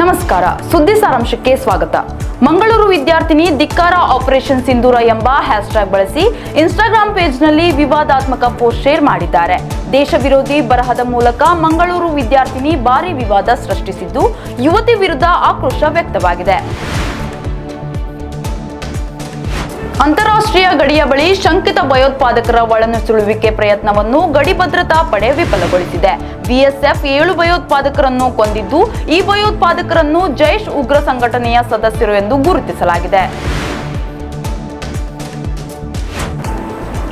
ನಮಸ್ಕಾರ. ಸುದ್ದಿ ಸಾರಾಂಶಕ್ಕೆ ಸ್ವಾಗತ. ಮಂಗಳೂರು ವಿದ್ಯಾರ್ಥಿನಿ ಧಿಕ್ಕಾರ ಆಪರೇಷನ್ ಸಿಂಧೂರ ಎಂಬ ಹ್ಯಾಶ್ ಟ್ಯಾಗ್ ಬಳಸಿ ಇನ್ಸ್ಟಾಗ್ರಾಂ ಪೇಜ್ನಲ್ಲಿ ವಿವಾದಾತ್ಮಕ ಪೋಸ್ಟ್ ಶೇರ್ ಮಾಡಿದ್ದಾರೆ. ದೇಶ ವಿರೋಧಿ ಬರಹದ ಮೂಲಕ ಮಂಗಳೂರು ವಿದ್ಯಾರ್ಥಿನಿ ಭಾರಿ ವಿವಾದ ಸೃಷ್ಟಿಸಿದ್ದು, ಯುವತಿ ವಿರುದ್ಧ ಆಕ್ರೋಶ ವ್ಯಕ್ತವಾಗಿದೆ. ಅಂತಾರಾಷ್ಟ್ರೀಯ ಗಡಿಯ ಬಳಿ ಶಂಕಿತ ಭಯೋತ್ಪಾದಕರ ಒಳನುಸುಳುವಿಕೆ ಪ್ರಯತ್ನವನ್ನು ಗಡಿ ಭದ್ರತಾ ಪಡೆ ವಿಫಲಗೊಳಿಸಿದೆ. ಬಿಎಸ್ಎಫ್ ಏಳು ಭಯೋತ್ಪಾದಕರನ್ನು ಕೊಂದಿದ್ದು, ಈ ಭಯೋತ್ಪಾದಕರನ್ನು ಜೈಷ್ ಉಗ್ರ ಸಂಘಟನೆಯ ಸದಸ್ಯರು ಎಂದು ಗುರುತಿಸಲಾಗಿದೆ.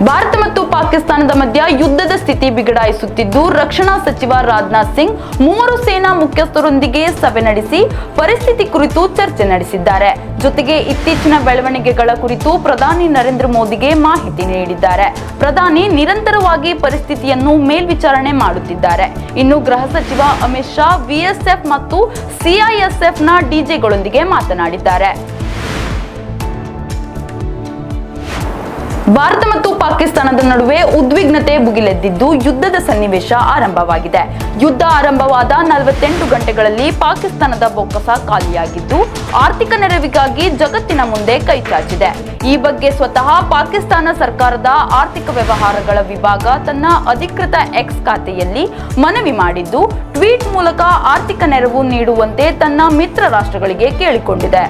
ಭಾರತ ಮತ್ತು ಪಾಕಿಸ್ತಾನದ ಮಧ್ಯ ಯುದ್ಧದ ಸ್ಥಿತಿ ಬಿಗಡಾಯಿಸುತ್ತಿದ್ದು, ರಕ್ಷಣಾ ಸಚಿವ ರಾಜನಾಥ್ ಸಿಂಗ್ ಮೂವರು ಸೇನಾ ಮುಖ್ಯಸ್ಥರೊಂದಿಗೆ ಸಭೆ ನಡೆಸಿ ಪರಿಸ್ಥಿತಿ ಕುರಿತು ಚರ್ಚೆ ನಡೆಸಿದ್ದಾರೆ. ಜೊತೆಗೆ ಇತ್ತೀಚಿನ ಬೆಳವಣಿಗೆಗಳ ಕುರಿತು ಪ್ರಧಾನಿ ನರೇಂದ್ರ ಮೋದಿಗೆ ಮಾಹಿತಿ ನೀಡಿದ್ದಾರೆ. ಪ್ರಧಾನಿ ನಿರಂತರವಾಗಿ ಪರಿಸ್ಥಿತಿಯನ್ನು ಮೇಲ್ವಿಚಾರಣೆ ಮಾಡುತ್ತಿದ್ದಾರೆ. ಇನ್ನು ಗೃಹ ಸಚಿವ ಅಮಿತ್ ಶಾ, ವಿಎಸ್ಎಫ್ ಮತ್ತು ಸಿಐಎಸ್ಎಫ್ನ ಡಿಜೆಗಳೊಂದಿಗೆ ಮಾತನಾಡಿದ್ದಾರೆ. ಭಾರತ ಮತ್ತು ಪಾಕಿಸ್ತಾನದ ನಡುವೆ ಉದ್ವಿಗ್ನತೆ ಭುಗಿಲೆದ್ದಿದ್ದು ಯುದ್ಧದ ಸನ್ನಿವೇಶ ಆರಂಭವಾಗಿದೆ. ಯುದ್ಧ ಆರಂಭವಾದ ನಲವತ್ತೆಂಟು ಗಂಟೆಗಳಲ್ಲಿ ಪಾಕಿಸ್ತಾನದ ಬೊಕ್ಕಸ ಖಾಲಿಯಾಗಿದ್ದು, ಆರ್ಥಿಕ ನೆರವಿಗಾಗಿ ಜಗತ್ತಿನ ಮುಂದೆ ಕೈಚಾಚಿದೆ ಈ ಬಗ್ಗೆ ಸ್ವತಃ ಪಾಕಿಸ್ತಾನ ಸರ್ಕಾರದ ಆರ್ಥಿಕ ವ್ಯವಹಾರಗಳ ವಿಭಾಗ ತನ್ನ ಅಧಿಕೃತ ಎಕ್ಸ್ ಖಾತೆಯಲ್ಲಿ ಮನವಿ ಮಾಡಿದ್ದು, ಟ್ವೀಟ್ ಮೂಲಕ ಆರ್ಥಿಕ ನೆರವು ನೀಡುವಂತೆ ತನ್ನ ಮಿತ್ರ ರಾಷ್ಟ್ರಗಳಿಗೆ ಕೇಳಿಕೊಂಡಿದೆ.